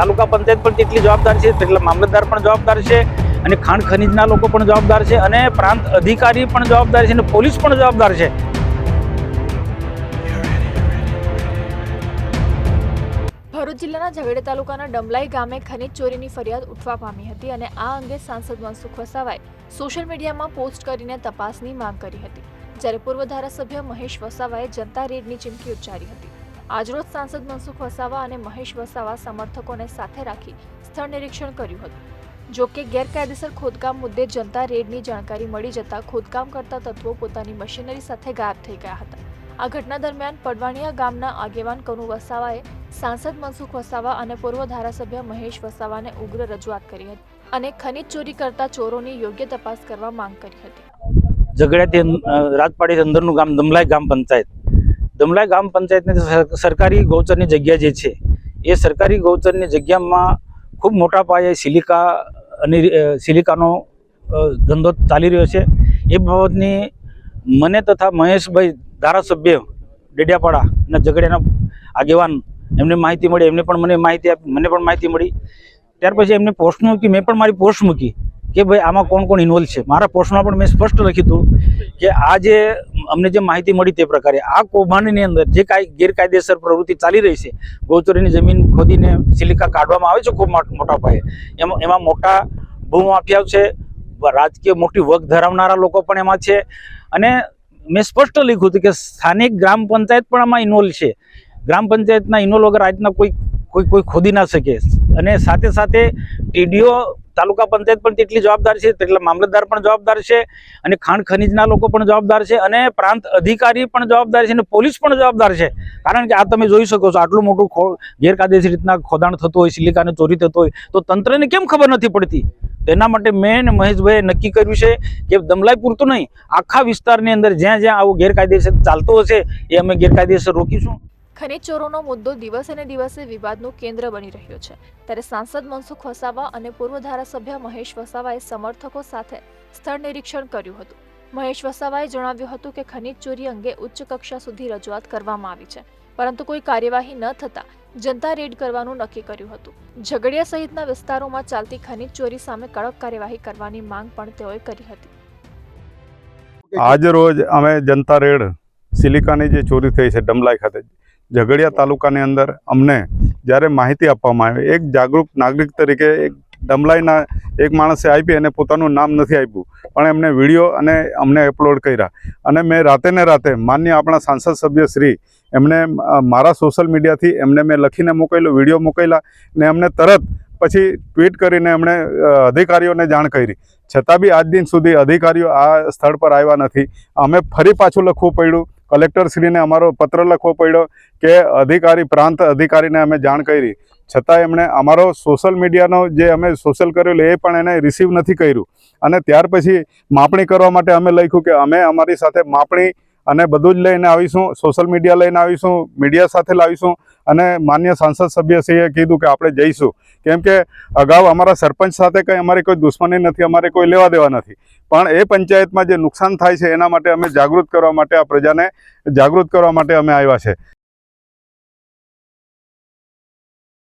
તાલુકા પંચાયત પણ તેટલી જવાબદાર છે, તેટલા મામલતદાર પણ જવાબદાર છે અને ખાણ ખનીજના લોકો પણ જવાબદાર છે અને પ્રાંત અધિકારી પણ જવાબદાર છે અને પોલીસ પણ જવાબદાર છે. ભરૂચ જિલ્લાના ઝઘડે તાલુકાના ડમલાઈ ગામે ખનીજ ચોરીની ફરિયાદ ઉઠવા પામી હતી અને આ અંગે સાંસદ મનસુખ વસાવાએ સોશિયલ મીડિયામાં પોસ્ટ કરીને તપાસની માંગ કરી હતી. જ્યારે પૂર્વ ધારાસભ્ય મહેશ વસાવાએ જનતા રેડની ચીમકી ઉચ્ચારી હતી. આજરોજ સાંસદ મનસુખ વસાવા અને મહેશ વસાવા સમર્થકોને સાથે રાખી સ્થળ નિરીક્ષણ કર્યું હતું. જો કે ગેરકાયદેસર ખોદકામ મુદ્દે જનતા રેડની જાણકારી મળી જતા ખોદકામ કરતા તત્વો પોતાની મશીનરી સાથે ગાયબ થઈ ગયા હતા. આ ઘટના દરમિયાન પડવાણિયા ગામના આગેવાન કનુ વસાવાએ સાંસદ મનસુખ વસાવા અને પૂર્વ ધારાસભ્ય મહેશ વસાવાને ઉગ્ર રજૂઆત કરી હતી અને ખનીજ ચોરી કરતા ચોરોની યોગ્ય તપાસ કરવા માંગ કરી હતી. ઝઘડિયાથી રાજપાડીથી અંદરનું ગામ, દમલાઈ ગામ પંચાયત. દમલાઈ ગ્રામ પંચાયતની સર- સરકારી ગૌચરની જગ્યા જે છે, એ સરકારી ગૌચરની જગ્યામાં ખૂબ મોટા પાયે સિલિકા અને સિલિકાનો ધંધો ચાલી રહ્યો છે. એ બાબતની મને તથા મહેશભાઈ ધારાસભ્ય ડેડિયાપાડા અને ઝઘડિયાના આગેવાન એમને માહિતી મળી, એમને પણ મને માહિતી આપી, મને પણ માહિતી મળી. ત્યાર પછી એમને પોસ્ટ મૂકી, મેં પણ મારી પોસ્ટ મૂકી. કે ભાઈ આમાં કોણ કોણ ઇન્વોલ્વ છે? મારા પોસ્ટમાં પણ મેં સ્પષ્ટ લખ્યું કે આ જે અમને જે માહિતી મળી તે પ્રકારે આ કૌભાંડની અંદર જે કાંઈ ગેરકાયદેસર પ્રવૃત્તિ ચાલી રહી છે, ગૌચરીની જમીન ખોદીને સિલિકા કાઢવામાં આવે છે ખૂબ મોટ- મોટા પાયે. એમાં એમાં મોટા ભૂમાફિયાઓ છે, રાજકીય મોટી વગ ધરાવનારા લોકો પણ એમાં છે. અને મેં સ્પષ્ટ લખ્યું હતું કે સ્થાનિક ગ્રામ પંચાયત પણ આમાં ઇન્વોલ્વ છે. ગ્રામ પંચાયતના ઇન્વોલ્વ વગર આજના કોઈ કોઈ કોઈ ખોદી ના શકે. અને સાથે સાથે ટીડીઓ તાલુકા પંચાયત પણ તેટલી જવાબદાર છે, તેટલા મામલતદાર પણ જવાબદાર છે અને ખાણ ખનીજના લોકો પણ જવાબદાર છે અને પ્રાંત અધિકારી પણ જવાબદાર છે અને પોલીસ પણ જવાબદાર છે. કારણ કે આ તમે જોઈ શકો છો, આટલું મોટું ખો, ગેરકાયદેસર રીતના ખોદાણ થતું હોય, સિલિકાને ચોરી થતો હોય, તો તંત્રને કેમ ખબર નથી પડતી? તેના માટે મેં મહેશભાઈએ નક્કી કર્યું છે કે દમલાઈ પૂરતું નહીં, આખા વિસ્તારની અંદર જ્યાં જ્યાં આવું ગેરકાયદેસર ચાલતું હશે, એ અમે ગેરકાયદેસર રોકીશું. ખનીજ મુદ્દો દિવસે ને દિવસે વિવાદનું કેન્દ્ર બની રહ્યો છે. ત્યારે સાંસદ મનસુખ વસાવા અને પૂર્વ ધારાસભ્ય મહેશ વસાવાએ સમર્થકો સાથે સ્થળ નિરીક્ષણ કર્યું હતું. મહેશ વસાવાએ જણાવ્યું હતું કે ખનીજ ચોરી અંગે ઉચ્ચ કક્ષા સુધી રજૂઆત કરવામાં આવી છે, પરંતુ કોઈ કાર્યવાહી ન થતા જનતા રેડ કરવાનું નક્કી કર્યું હતું. ઝઘડિયા સહિતના વિસ્તારોમાં ચાલતી ખનીજ ચોરી સામે કડક કાર્યવાહી કરવાની માંગ પણ તેઓએ કરી હતી. આજ રોજ અમે જનતા રેડ સિલિકાની જે ચોરી થઈ છે, ડમલાઈ ખાતે ઝઘડિયા તાલુકાની અંદર અમને જ્યારે માહિતી આપવામાં આવી, એક જાગૃત નાગરિક તરીકે એક ડમલાઈના એક માણસે આપી અને પોતાનું નામ નથી આપ્યું. પણ એમને વીડિયો અને અમને અપલોડ કર્યા. અને મેં રાતે ને રાતે માન્ય આપણા સાંસદ સભ્ય શ્રી એમને મારા સોશિયલ મીડિયાથી એમને મેં લખીને મોકલ્યો, વીડિયો મોકલ્યા ને એમને તરત પછી ટ્વીટ કરીને એમણે અધિકારીઓને જાણ કરી. છતાં બી આજ દિન સુધી અધિકારીઓ આ સ્થળ પર આવ્યા નથી. અમે ફરી પાછું લખવું પડ્યું. કલેક્ટરશ્રીને અમારો પત્ર લખવો પડ્યો કે અધિકારી, પ્રાંત અધિકારીને અમે જાણ કરી. છતાં એમણે અમારો સોશિયલ મીડિયાનો જે અમે સોશિયલ કરેલું એ પણ એને રિસીવ નથી કર્યું. અને ત્યાર પછી માપણી કરવા માટે અમે લખ્યું કે અમે અમારી સાથે માપણી અને બધું જ લઈને આવીશું સોશિયલ મીડિયા લઈને આવીશું મીડિયા સાથે લાવીશું અને માન્ય સાંસદ સભ્યશ્રીએ કીધું કે આપણે જઈશું. કેમ કે અગાઉ અમારા સરપંચ સાથે કંઈ અમારી કોઈ દુશ્મની નથી, અમારે કોઈ લેવા દેવા નથી. પણ એ પંચાયતમાં જે નુકસાન થાય છે, એના માટે અમે જાગૃત કરવા માટે આ પ્રજાને જાગૃત કરવા માટે અમે આવ્યા છે.